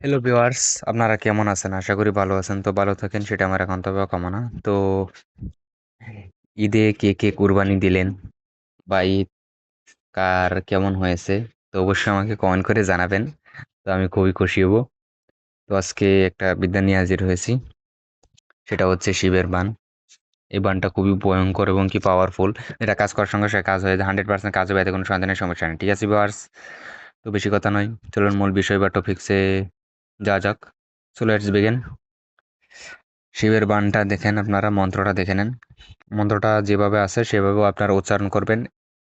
Hello viewers আপনারা কেমন আছেন? আশা করি ভালো আছেন। তো ভালো থাকেন, সেটা আমার একান্তভাবে কামনা তো ঈদে কে কে কুরবানি দিলেন? বা ঈদ কার কেমন হয়েছে? তো অবশ্যই আমাকে কমেন্ট করে জানাবেন। তো আমি খুবই খুশি হব। তো আজকে একটা বিদ্যা নিয়ে হাজির হয়েছি। সেটা হচ্ছে শিবের বান। এই বানটা খুবই ভয়ঙ্কর এবং কি পাওয়ারফুল এটা কাজ করার সঙ্গে সঙ্গে কাজ হয়ে হান্ড্রেড পার্সেন্ট কাজ হবে এতে কোনো সন্তানের সমস্যা নেই। ঠিক আছে ভিউয়ার্স তো বেশি কথা নয়। চলুন মূল বিষয় বা টপিক্সে যা যাক সো লেটস বিগিন শিবের বানটা দেখেন আপনারা, মন্ত্রটা দেখে নেন। মন্ত্রটা যেভাবে আছে সেভাবেও আপনারা উচ্চারণ করবেন।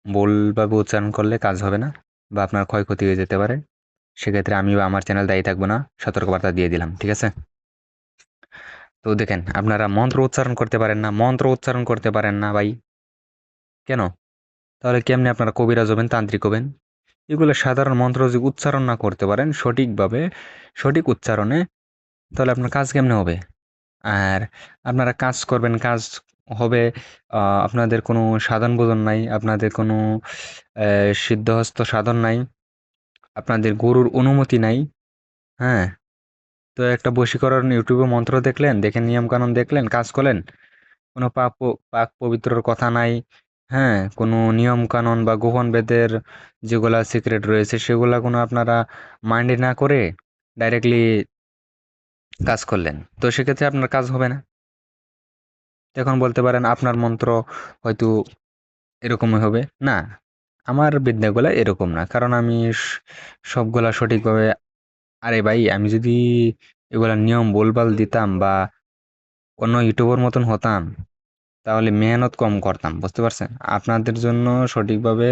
ভুলভাবে উচ্চারণ করলে কাজ হবে না বা আপনার ক্ষয়ক্ষতি হয়ে যেতে পারে। সেক্ষেত্রে আমি বা আমার চ্যানেল দায়ী থাকব না, সতর্কবার্তা দিয়ে দিলাম, ঠিক আছে? তো দেখেন, আপনারা মন্ত্র উচ্চারণ করতে পারেন না, মন্ত্র উচ্চারণ করতে পারেন না ভাই। কেন? তাহলে কেমনি আপনারা কবিরাজ হবেন, তান্ত্রিক হবেন? এগুলো সাধারণ মন্ত্র যদি উচ্চারণ না করতে পারেন সঠিকভাবে, সঠিক উচ্চারণে, তাহলে আপনার কাজ কেমনে হবে? আর আপনারা কাজ করবেন, কাজ হবে আপনাদের কোনো সাধন বোধন নাই, আপনাদের কোনো সিদ্ধহস্ত সাধন নাই, আপনাদের গরুর অনুমতি নাই হ্যাঁ? তো একটা বশীকরণ ইউটিউবে মন্ত্র দেখলেন, দেখে নিয়মকানুন দেখলেন, কাজ করলেন, কোনো পাক প- পাক পবিত্রর কথা নাই হ্যাঁ কোনো নিয়ম কানুন বা গোপন বেদের যেগুলা সিক্রেট রয়েছে সেগুলা কোনো আপনারা মাইন্ডে না করে ডাইরেক্টলি কাজ করলেন। তো সেক্ষেত্রে আপনার কাজ হবে না। এখন বলতে পারেন আপনার মন্ত্র হয়তো এরকমই হবে। না, আমার বিদ্যাগুলা এরকম না। কারণ আমি সবগুলা সঠিকভাবে, আরে ভাই, আমি যদি এগুলা নিয়ম বলবাল দিতাম বা অন্য ইউটিউবের মতন হতাম তাহলে মেহনত কম করতাম, বুঝতে পারছেন? আপনাদের জন্য সঠিকভাবে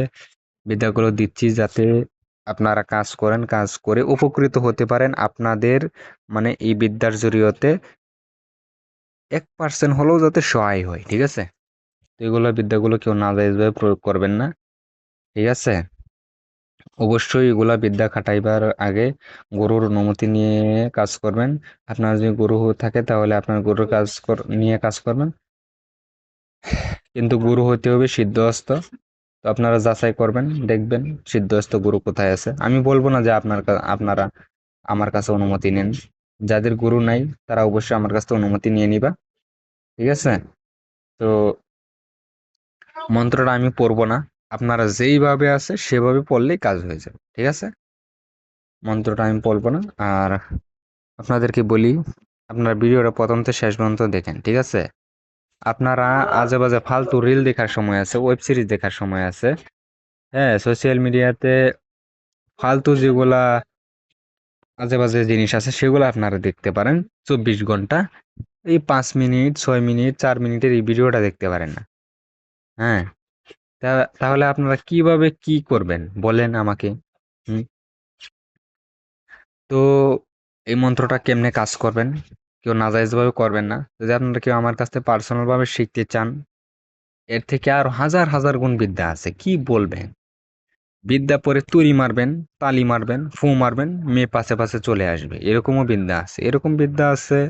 বিদ্যাগুলো দিচ্ছি যাতে আপনারা কাজ করেন, কাজ করে উপকৃত হতে পারেন আপনাদের মানে এই বিদ্যার জরিয়তে। এক পার্সেন্ট হলেও যাতে সহায় হয়, ঠিক আছে? তো এগুলো বিদ্যাগুলো কেউ না নাজাইজভাবে প্রয়োগ করবেন না, ঠিক আছে? অবশ্যই এগুলা বিদ্যা খাটাইবার আগে গরুর অনুমতি নিয়ে কাজ করবেন। আপনার যদি গরু থাকে তাহলে আপনার গরুর কাজ নিয়ে কাজ করবেন। কিন্তু গুরু হতে হবে সিদ্ধহস্ত। তো আপনারা যাচাই করবেন, দেখবেন সিদ্ধহস্ত গুরু কোথায় আছে। আমি বলব না যে আপনার আপনারা আমার কাছে অনুমতি নেন। যাদের গুরু নাই, তারা অবশ্যই আমার কাছে অনুমতি নিয়ে নিবা। ঠিক আছে? তো মন্ত্রটা আমি পড়ব না। আপনারা যেইভাবে আছে, সেভাবে পড়লেই কাজ হয়ে যাবে। ঠিক আছে? মন্ত্রটা আমি বলব না। আর আপনাদেরকে বলি, আপনার ভিডিওটা প্রথম থেকে শেষ পর্যন্ত দেখেন। ঠিক আছে? আপনারা আজে বাজে ফালতু রিল দেখার সময় আছে ওয়েব সিরিজ দেখার সময় আছে। হ্যাঁ সোশ্যাল মিডিয়াতে ফালতু যেগুলা আজে বাজে জিনিস আছে, সেগুলো আপনারা দেখতে পারেন। চব্বিশ ঘণ্টা, এই পাঁচ মিনিট, ছয় মিনিট, চার মিনিটের এই ভিডিওটা দেখতে পারেন না। হ্যাঁ তাহলে আপনারা কীভাবে কি করবেন? বলেন আমাকে। তো এই মন্ত্রটা কেমনে কাজ করবেন? কেউ নাজাইজভাবে করবেন না। যদি আপনারা কেউ আমার কাছ থেকে পার্সোনালভাবে শিখতে চান, এর থেকে আর হাজার হাজার গুণ বিদ্যা আছে। কি বলবেন? বিদ্যা পরে তুরি মারবেন, তালি মারবেন, ফু মারবেন, মেয়ে পাশে পাশে চলে আসবে। এরকমও বিদ্যা আছে। এরকম বিদ্যা আছে,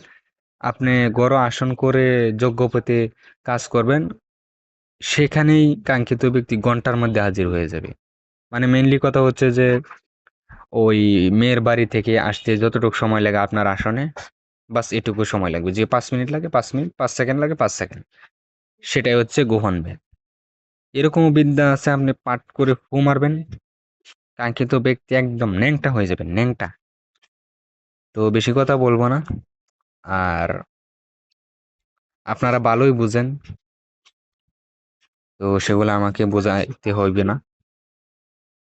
আপনি গড় আসন করে যজ্ঞ পেতে কাজ করবেন, সেখানেই কাঙ্ক্ষিত ব্যক্তি ঘণ্টার মধ্যে হাজির হয়ে যাবে। মানে মেনলি কথা হচ্ছে যে, ওই মেয়ের বাড়ি থেকে আসতে যতটুকু সময় লাগে আপনার আসনে বাস এটুকু সময় লাগবে। যে পাঁচ মিনিট লাগে পাঁচ মিনিট, পাঁচ সেকেন্ড লাগে পাঁচ সেকেন্ড। সেটাই হচ্ছে গোহন ভেদ এরকম বিদ্যা আছে, আপনি পাঠ করে ফু মারবেন। কাঙ্ক্ষিত ব্যক্তি একদম ন্যাংটা হয়ে যাবেন, ন্যাংটা। তো বেশি কথা বলব না। আর আপনারা ভালোই বুঝেন। তো সেগুলো আমাকে বোঝাইতে হইবে না।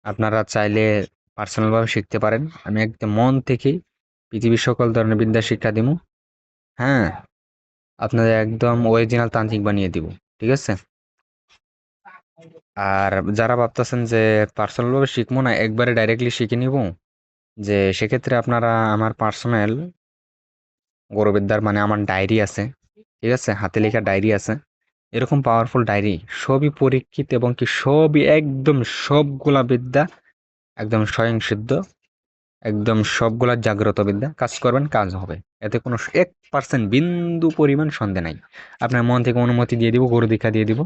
আপনারা চাইলে পার্সোনালভাবে শিখতে পারেন। আমি একদম মন থেকে পৃথিবীর সকল ধরনের বিদ্যা শিক্ষা দিব হ্যাঁ আপনাদের একদম অরিজিনাল তান্ত্রিক বানিয়ে দিব, ঠিক আছে? আর যারা ভাবতেছেন যে পার্সোনালভাবে শিখব না, একবারে ডাইরেক্টলি শিখে নিব, যে সেক্ষেত্রে আপনারা আমার পার্সোনাল গৌরবিদ্যার মানে আমার ডায়েরি আছে, ঠিক আছে? হাতে লেখা ডায়েরি আছে। এরকম পাওয়ারফুল ডায়েরি সবই পরীক্ষিত এবং কি সবই একদম সবগুলা বিদ্যা একদম স্বয়ং সিদ্ধ। একদম সবগুলা জাগ্রত বিদ্যা, কাজ করবেন, কাজ হবে। এতে কোনো এক পার্সেন্ট বিন্দু পরিমাণ সন্দেহ নাই। আপনার মন থেকে অনুমতি দিয়ে দিব, গরু দীক্ষা দিয়ে দিব।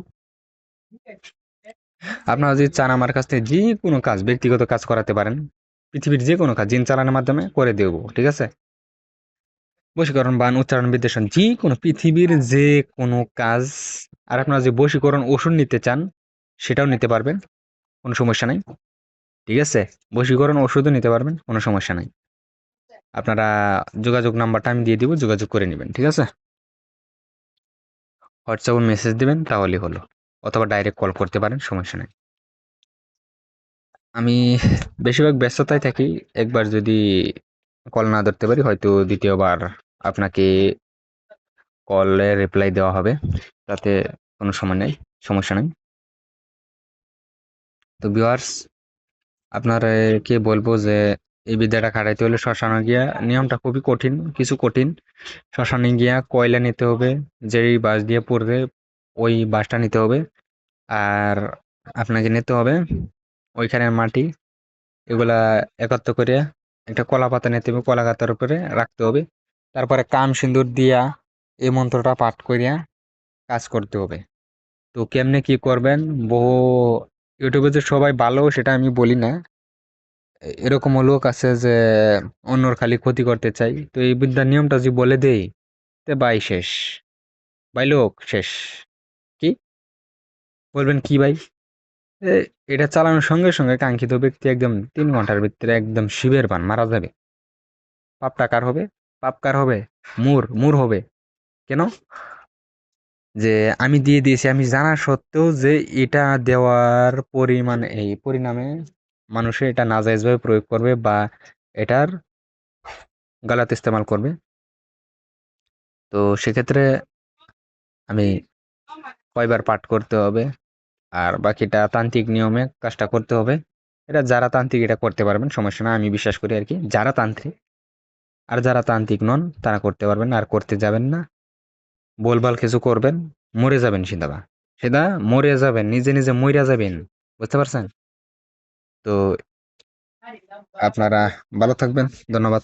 আপনারা যদি চান আমার কাছ থেকে যে কোনো কাজ, ব্যক্তিগত কাজ করাতে পারেন, পৃথিবীর যে কোনো কাজ, জিন চালানোর মাধ্যমে করে দেব, ঠিক আছে? বশীকরণ, বান, উচ্চারণ, বিদ্বেষণ, যে কোনো পৃথিবীর যে কোনো কাজ, আর আপনারা যে বশীকরণ ওষুধ নিতে চান, সেটাও নিতে পারবেন, কোনো সমস্যা নাই। ঠিক আছে? বশীকরণ ওষুধও নিতে পারবেন, কোনো সমস্যা নাই। আপনারা যোগাযোগ নাম্বারটা আমি দিয়ে দিব, যোগাযোগ করে নেবেন, ঠিক আছে? হোয়াটসঅ্যাপে মেসেজ দেবেন, তাহলেই হলো। অথবা ডাইরেক্ট কল করতে পারেন, সমস্যা নেই। আমি বেশিরভাগ ব্যস্ততায় থাকি, একবার যদি কল না ধরতে পারি, হয়তো দ্বিতীয়বার আপনাকে কলে রিপ্লাই দেওয়া হবে, তাতে কোনো সময় নেই, সমস্যা নেই। তো ভিউয়ার্স আপনাকে বলব যে, এই বিদ্যাটা খাটাইতে হলে শ্মশানে গিয়া নিয়মটা খুবই কঠিন, কিছু কঠিন। শ্মশানে গিয়া কয়লা নিতে হবে, যেই বাস দিয়ে পড়বে ওই বাসটা নিতে হবে। আর আপনাকে নিতে হবে ওইখানের মাটি, এগুলা একত্র করে একটা কলা পাতা নিতে হবে, কলা পাতার উপরে রাখতে হবে। তারপরে কাম সিঁদুর দিয়া এই মন্ত্রটা পাঠ করিয়া কাজ করতে হবে। তো কেমনে কি করবেন, বহু ইউটিউবে যে সবাই ভালো, সেটা আমি বলি না। এরকমও লোক আছে যে অন্যর খালি ক্ষতি করতে চাই তো এই বিদ্যার নিয়মটা যদি বলে দেই, তে বাই শেষ। বাই লোক, শেষ। কি? বলবেন কি ভাই? এটা চালানোর সঙ্গে সঙ্গে কাঙ্ক্ষিত ব্যক্তি একদম তিন ঘণ্টার ভিতরে একদম শিবের পান মারা যাবে। পাপটা কার হবে? পাপ কার হবে? মুর মুর হবে। কেন? যে আমি দিয়ে দিয়েছি, আমি জানা সত্ত্বেও যে এটা দেওয়ার পরিমাণ এই পরিণামে মানুষে এটা নাজাইজভাবে প্রয়োগ করবে বা এটার গালাত ইস্তেমাল করবে। তো সেক্ষেত্রে আমি কয়বার পাঠ করতে হবে আর বাকিটা তান্ত্রিক নিয়মে কাজটা করতে হবে। এটা যারা তান্ত্রিক এটা করতে পারবেন, সমস্যা না আমি বিশ্বাস করি আর কি। যারা তান্ত্রিক আর যারা তান্ত্রিক নন, তারা করতে পারবেন আর করতে যাবেন না। বলবাল কিছু করবেন, মরে যাবেন সিদাবা সেদা মরে যাবেন, নিজে নিজে মরে যাবেন, বুঝতে পারছেন? তো আপনারা ভালো থাকবেন, ধন্যবাদ।